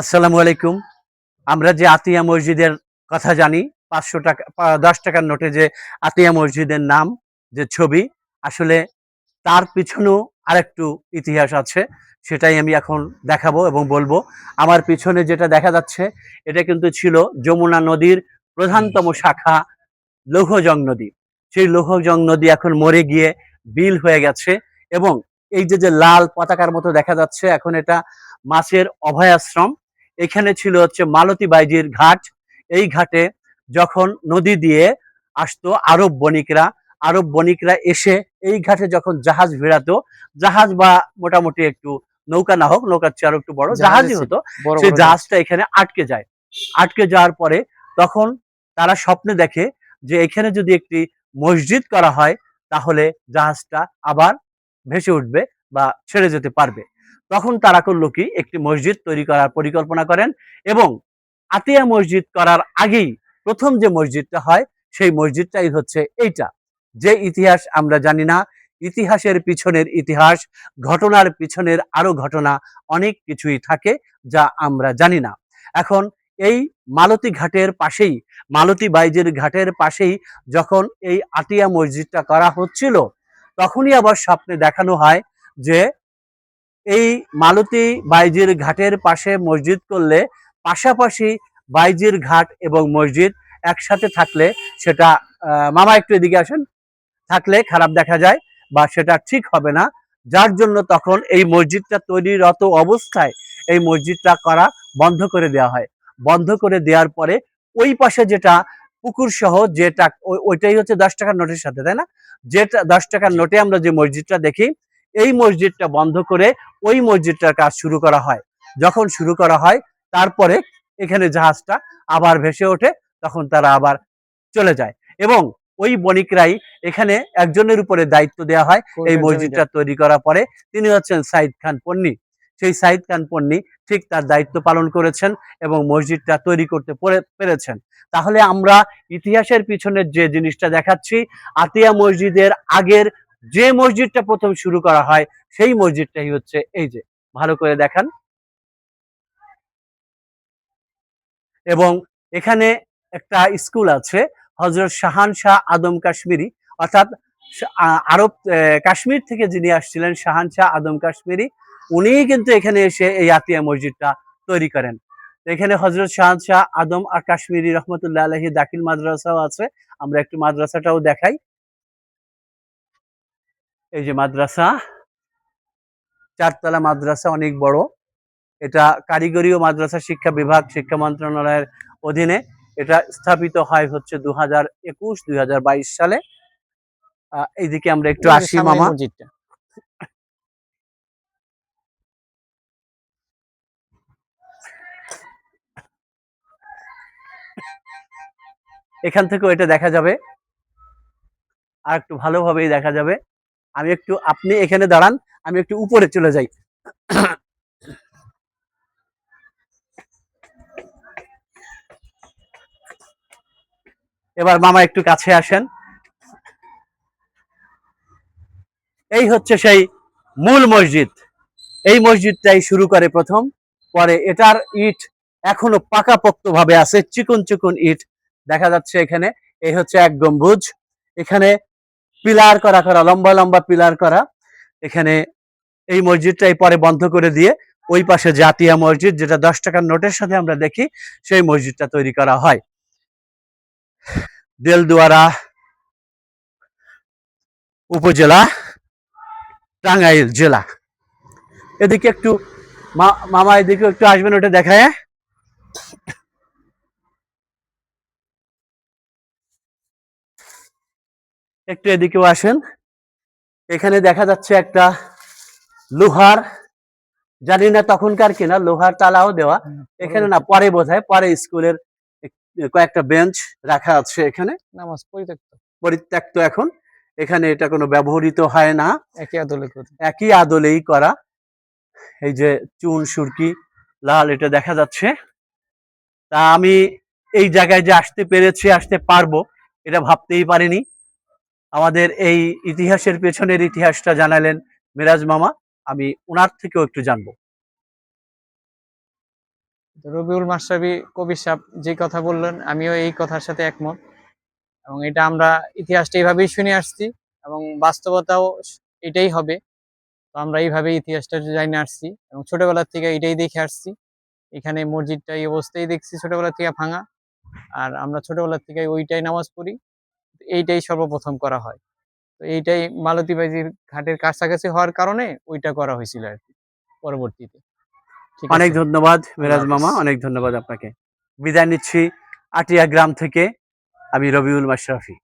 আসসালামু আলাইকুম। আমরা যে আতিয়া মসজিদের কথা জানি, পাঁচশো টাকা দশ টাকার নোটে যে আতিয়া মসজিদের নাম, যে ছবি, আসলে তার পিছনেও আরেকটু ইতিহাস আছে, সেটাই আমি এখন দেখাবো এবং বলব। আমার পিছনে যেটা দেখা যাচ্ছে, এটা কিন্তু ছিল যমুনা নদীর প্রধানতম শাখা লৌহজং নদী। সেই লৌহজং নদী এখন মরে গিয়ে বিল হয়ে গেছে এবং এই যে যে লাল পতাকার মতো দেখা যাচ্ছে, এখন এটা মাছের অভয়াশ্রম। এখানে ছিল হচ্ছে মালতী বাইজির ঘাট। এই ঘাটে যখন নদী দিয়ে আসতো আরব বণিকরা আরব বণিকরা এসে এই ঘাটে যখন জাহাজ ভিড়াতো জাহাজ বা মোটামুটি একটু নৌকা না হোক নৌকার চেয়ে আরও একটু বড় জাহাজে জাহাজই হতো সেই জাহাজটা এখানে আটকে যায়। আটকে যাওয়ার পরে তখন তারা স্বপ্নে দেখে যে এখানে যদি একটি মসজিদ করা হয় তাহলে জাহাজটা আবার ভেসে উঠবে বা ছেড়ে যেতে পারবে। তখন তারা করল কি? একটি মসজিদ তৈরি করার পরিকল্পনা করেন এবং আতিয়া মসজিদ করার আগেই প্রথম যে মসজিদটা হয়, সেই মসজিদটাই হচ্ছে এইটা। যে ইতিহাস আমরা জানি না, ইতিহাসের পিছনের ইতিহাস, ঘটনার পিছনের আরও ঘটনা অনেক কিছুই থাকে যা আমরা জানি না। এখন এই মালতী ঘাটের পাশেই, মালতী বাইজের ঘাটের পাশেই যখন এই আতিয়া মসজিদটা করা হচ্ছিল, তখনই আবার স্বপ্নে দেখানো হয় যে এই মালতী বাইজির ঘাটের পাশে মসজিদ করলে পাশাপাশি বাইজির ঘাট এবং মসজিদ একসাথে থাকলে সেটা মামা একটু এদিকে আসেন। থাকলে খারাপ দেখা যায় বা সেটা ঠিক হবে না। যার জন্য তখন এই মসজিদটা তৈরিরত অবস্থায় এই মসজিদটা করা বন্ধ করে দেওয়া হয়। বন্ধ করে দেওয়ার পরে ওই পাশে যেটা পুকুর সহ যেটা ওই- ওইটাই হচ্ছে দশ টাকার নোটের সাথে তাই না? যেটা দশ টাকার নোটে আমরা যে মসজিদটা দেখি এই মসজিদটা বন্ধ করে ওই মসজিদটার কাজ শুরু করা হয়। যখন শুরু করা হয় তারপরে এখানে জাহাজটা আবার ভেসে ওঠে তখন তারা আবার চলে যায়। এবং ওই বণিকরাই এখানে একজনের উপরে দায়িত্ব দেওয়া হয় এই মসজিদটা তৈরি করার পরে তিনি হচ্ছেন সাইদ খান পন্নী। সেই সাইদ খান পন্নী ঠিক তার দায়িত্ব পালন করেছেন এবং মসজিদটা তৈরি করতে পরে- পেরেছেন। তাহলে আমরা ইতিহাসের পিছনের যে জিনিসটা দেখাচ্ছি আতিয়া মসজিদের আগের যে মসজিদটা প্রথম শুরু করা হয়, সেই মসজিদটাই হচ্ছে এই যে। ভালো করে দেখান। এবং এখানে একটা স্কুল আছে হজরত শাহান শাহ আদম কাশ্মীরি। অর্থাৎ আরব কাশ্মীর থেকে যিনি আসছিলেন, শাহান শাহ আদম কাশ্মীরি উনি কিন্তু এখানে এসে এই আতিয়া মসজিদটা তৈরি করেন। এখানে হজরত শাহান শাহ আদম আর কাশ্মীরি রহমতুল্লাহ আলহী দাখিল মাদ্রাসাও আছে। আমরা একটু মাদ্রাসাটাও দেখাই। এই যে মাদ্রাসা চারতলা মাদ্রাসা অনেক বড়। এটা কারিগরি ও মাদ্রাসা শিক্ষা বিভাগ শিক্ষা মন্ত্রণালয়ের অধীনে এটা স্থাপিত হয় হচ্ছে দু হাজার একুশ দুই সালে। এইদিকে আমরা একটু আসি মামা। এখান থেকেও এটা দেখা যাবে। আর একটু ভালোভাবেই দেখা যাবে। আমি একটু, আপনি এখানে দাঁড়ান, আমি একটু উপরে চলে যাই। এবার মামা একটু কাছে আসেন। এই হচ্ছে সেই মূল মসজিদ। এই মসজিদটাই শুরু করে প্রথম, পরে এটার ইট এখনও পাকাপোক্ত ভাবে আছে, চিকন চিকন ইট দেখা যাচ্ছে এখানে। এই হচ্ছে এক গম্বুজ। এখানে পিলার করা করা, লম্বা লম্বা পিলার করা। এখানে এই মসজিদটাই পরে বন্ধ করে দিয়ে ওই পাশে জাতিয়া মসজিদ, যেটা দশ টাকার নোটের সাথে আমরা দেখি, সেই মসজিদটা তৈরি করা হয়। দেলদুয়ারা উপজেলা, টাঙ্গাইল জেলা। এদিকে একটু মামা এদিকে একটু আসবেন, ওটা দেখায়। একটু এদিকেও আসেন। এখানে দেখা যাচ্ছে একটা লোহার জানি না তখনকার কিনা লোহার তালাও দেওয়া। এখানে না পরে বোঝায় পরে স্কুলের কয়েকটা বেঞ্চ রাখা আছে এখানে। নামাজ পরিত্যক্ত। পরিত্যক্ত এখন। এখানে এটা কোনো ব্যবহৃত হয় না। একই আদলে একই আদলেই করা। এই যে চুন সুরকি লাল এটা দেখা যাচ্ছে। তা আমি এই জায়গায় যে আসতে পেরেছি আসতে পারব এটা ভাবতেই পারিনি। আমাদের এই ইতিহাসের পেছনের ইতিহাসটা জানালেন মিরাজ মামা। আমি ওনার থেকেও একটু জানব। রবিউল মাশরাফি কবি সাহেব যে কথা বললেন, আমিও এই কথার সাথে একমত। এবং এটা আমরা ইতিহাসটা এইভাবেই শুনে আসছি এবং বাস্তবতাও এটাই হবে। তো আমরা এইভাবে ইতিহাসটা জানি আসছি এবং ছোটবেলার থেকে এটাই দেখে আসছি। এখানে মসজিদটা এই অবস্থায় দেখছি ছোটবেলা থেকে ভাঙা। আর আমরা ছোটবেলার থেকে ওইটাই নামাজ পড়ি। এইটাই সর্বপ্রথম করা হয়। তো এইটাই মালতীবাজির ঘাটের কাছাকাছি হওয়ার কারণে ওইটা করা হয়েছিল আর কি পরবর্তীতে। অনেক ধন্যবাদ মিরাজ মামা অনেক ধন্যবাদ আপনাকে। বিদায় নিচ্ছি আটিয়া গ্রাম থেকে আমি রবিউল মাশরাফি।